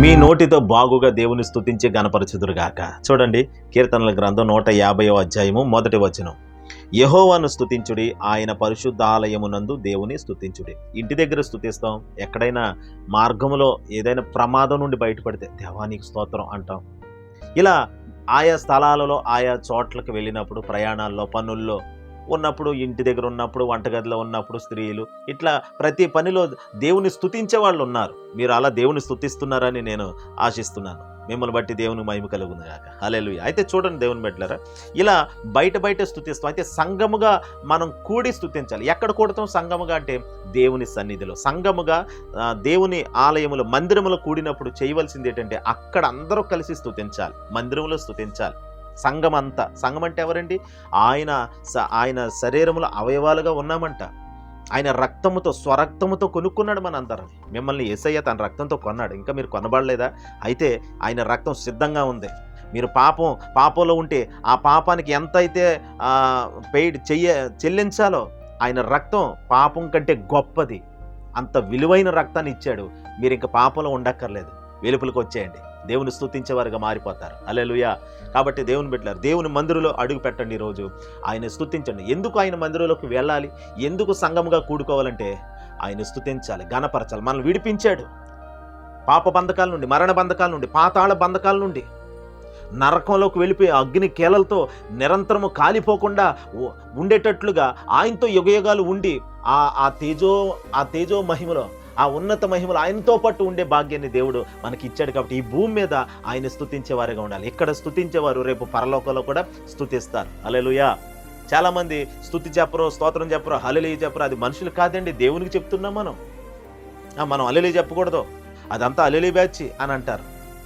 మీ నోటితో బాగుగా దేవుని స్థుతించి గనపరచుదురుగాక చూడండి కీర్తనల గ్రంథం నూట యాభైవ అధ్యాయము మొదటి వచనం. యహోవాను స్థుతించుడి ఆయన పరిశుద్ధాలయమునందు దేవుని స్థుతించుడి ఇంటి దగ్గర స్థుతిస్తాం ఎక్కడైనా మార్గములో ఏదైనా ప్రమాదం నుండి బయటపడితే దేవానికి స్తోత్రం అంటాం. ఇలా ఆయా స్థలాలలో ఆయా చోట్లకు వెళ్ళినప్పుడు ప్రయాణాల్లో పనుల్లో ఉన్నప్పుడు ఇంటి దగ్గర ఉన్నప్పుడు వంటగదిలో ఉన్నప్పుడు స్త్రీలు ఇట్లా ప్రతి పనిలో దేవుని స్థుతించే వాళ్ళు ఉన్నారు. మీరు అలా దేవుని స్థుతిస్తున్నారని నేను ఆశిస్తున్నాను. మిమ్మల్ని బట్టి దేవుని మహిమ కలుగుంది కాక హల్లెలూయా. అయితే చూడండి దేవుని పెట్టారా ఇలా బయట బయట స్థుతిస్తాం అయితే సంఘముగా మనం కూడి స్తుతించాలి. ఎక్కడ కూడతాం? సంఘముగా అంటే దేవుని సన్నిధిలో. సంఘముగా దేవుని ఆలయములో మందిరములో కూడినప్పుడు చేయవలసింది ఏంటంటే అక్కడ అందరూ కలిసి స్థుతించాలి మందిరములో స్థుతించాలి సంఘం అంతా సంఘం అంటే ఎవరండి? ఆయన స- ఆయన శరీరములో అవయవాలుగా ఉన్నామంట. ఆయన రక్తముతో స్వరక్తముతో కొనుక్కున్నాడు మన అందరం మిమ్మల్ని ఏసయ్య తన రక్తంతో కొన్నాడు. ఇంకా మీరు కొనబడలేదా? అయితే ఆయన రక్తం సిద్ధంగా ఉంది. మీరు పాపం పాపంలో ఉంటే ఆ పాపానికి ఎంత అయితే పెయిడ్ చెయ్య చెల్లించాలో ఆయన రక్తం పాపం కంటే గొప్పది. అంత విలువైన రక్తాన్ని ఇచ్చాడు. మీరు ఇంకా పాపంలో ఉండక్కర్లేదు. వెలుపులకు వచ్చేయండి. దేవుని స్థుతించేవారుగా మారిపోతారు. అలెలుయ కాబట్టి దేవుని పెట్టారు దేవుని మందిరంలో అడుగు పెట్టండి ఈరోజు ఆయన స్థుతించండి ఎందుకు ఆయన మందిరంలోకి వెళ్ళాలి? ఎందుకు సంఘముగా కూడుకోవాలంటే ఆయన స్థుతించాలి గణపరచాలి మనల్ని విడిపించాడు. పాప బంధకాల నుండి మరణ బంధకాల నుండి పాతాళ బంధకాల నుండి. నరకంలోకి వెళ్ళిపోయి అగ్ని కేలలతో నిరంతరము కాలిపోకుండా ఉండేటట్లుగా ఆయనతో యుగయుగాలు ఉండి ఆ ఆ తేజో ఆ తేజో మహిమలో ఆ ఉన్నత మహిమలు ఆయనతో పాటు ఉండే భాగ్యాన్ని దేవుడు మనకి ఇచ్చాడు కాబట్టి ఈ భూమి మీద ఆయన స్తుతించేవారుగా ఉండాలి. ఇక్కడ స్థుతించేవారు రేపు పరలోకంలో కూడా స్థుతిస్తారు అలెలుయా చాలా మంది చెప్పరు స్తోత్రం చెప్పరు హలలి చెప్పరు. అది మనుషులు కాదండి దేవునికి చెప్తున్నాం మనం. ఆ, మనం అలెలి చెప్పకూడదు. అదంతా అలెలి బ్యాచ్ అని అంటారు.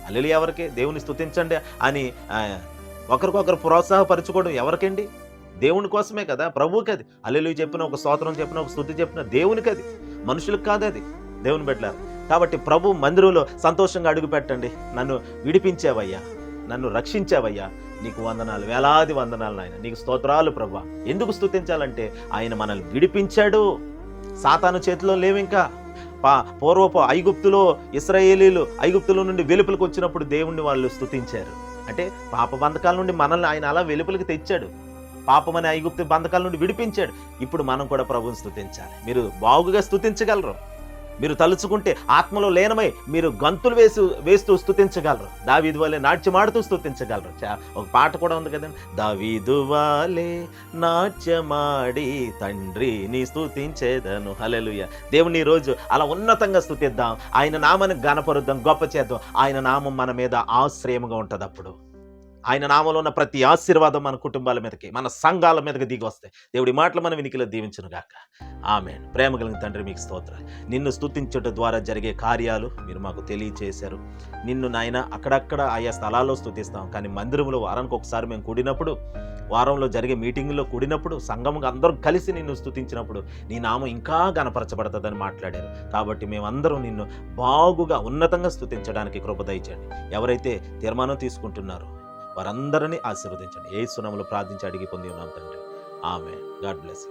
అల్లెలి ఎవరికి? దేవుని స్థుతించండి అని ఒకరికొకరు ప్రోత్సాహపరచుకోవడం ఎవరికండి? దేవుని కోసమే కదా ప్రభువుకి అది అల్లెలు చెప్పిన ఒక స్తోత్రం చెప్పిన ఒక స్థుతి చెప్పిన దేవునికి అది మనుషులకు కాదు అది. దేవుని బిడ్డలారు కాబట్టి ప్రభు మందిరంలో సంతోషంగా అడుగు పెట్టండి నన్ను విడిపించావయ్యా నన్ను రక్షించావయ్యా. నీకు వందనాలు వేలాది వందనాలు నాయన. నీకు స్తోత్రాలు ప్రభా. ఎందుకు స్తుతించాలంటే ఆయన మనల్ని విడిపించాడు. సాతాను చేతిలో లేవింకా. పా పూర్వపు ఐగుప్తులో ఇస్రాయేలీలు ఐగుప్తులో నుండి వెలుపులకు వచ్చినప్పుడు దేవుణ్ణి వాళ్ళు స్తుతించారు. అంటే పాప బంధకాల నుండి మనల్ని ఆయన అలా వెలుపలికి తెచ్చాడు. పాపమనే ఐగుప్తి బంధకాల నుండి విడిపించాడు. ఇప్పుడు మనం కూడా ప్రభుని స్థుతించాలి మీరు బాగుగా స్థుతించగలరు మీరు తలుచుకుంటే ఆత్మలో లేనమై మీరు గంతులు వేసి వేస్తూ స్తుతించగలరు. దావీదు వాలే నాట్యమాడుతూ స్థుతించగలరు చా- ఒక పాట కూడా ఉంది కదండి. దావీదు వాలే నాట్యమాడి తండ్రిని స్థుతించేదను హలెలుయ దేవుని రోజు అలా ఉన్నతంగా స్తుతిద్దాం. ఆయన నామాన్ని గణపరుద్దాం గొప్ప చేద్దాం. ఆయన నామం మన మీద ఆశ్రయముగా ఉంటుంది అప్పుడు ఆయన నామంలో ఉన్న ప్రతి ఆశీర్వాదం మన కుటుంబాల మీదకి మన సంఘాల మీదకి దిగి వస్తాయి. దేవుడి మాటలు మన వినికిలో దీవించను గాక. ఆమె ప్రేమ కలిగిన తండ్రి మీకు స్తోత్ర నిన్ను స్థుతించడం ద్వారా జరిగే కార్యాలు మీరు మాకు తెలియచేశారు. నిన్ను నాయన అక్కడక్కడ ఆయా స్థలాల్లో స్తుతిస్తాం. కానీ మందిరంలో వారానికి ఒకసారి మేము కూడినప్పుడు వారంలో జరిగే మీటింగ్లో కూడినప్పుడు సంఘముగా అందరం కలిసి నిన్ను స్థుతించినప్పుడు నీ నామం ఇంకా గనపరచబడుతుందని మాట్లాడారు. కాబట్టి మేమందరం నిన్ను బాగుగా ఉన్నతంగా స్థుతించడానికి కృప ఎవరైతే తీర్మానం తీసుకుంటున్నారో వారందరినీ ఆశీర్వదించండి. ఏ సునములు ప్రార్థించి అడిగి పొంది ఉన్నాం తండ్రి. ఆమె గాడ్ బ్లెస్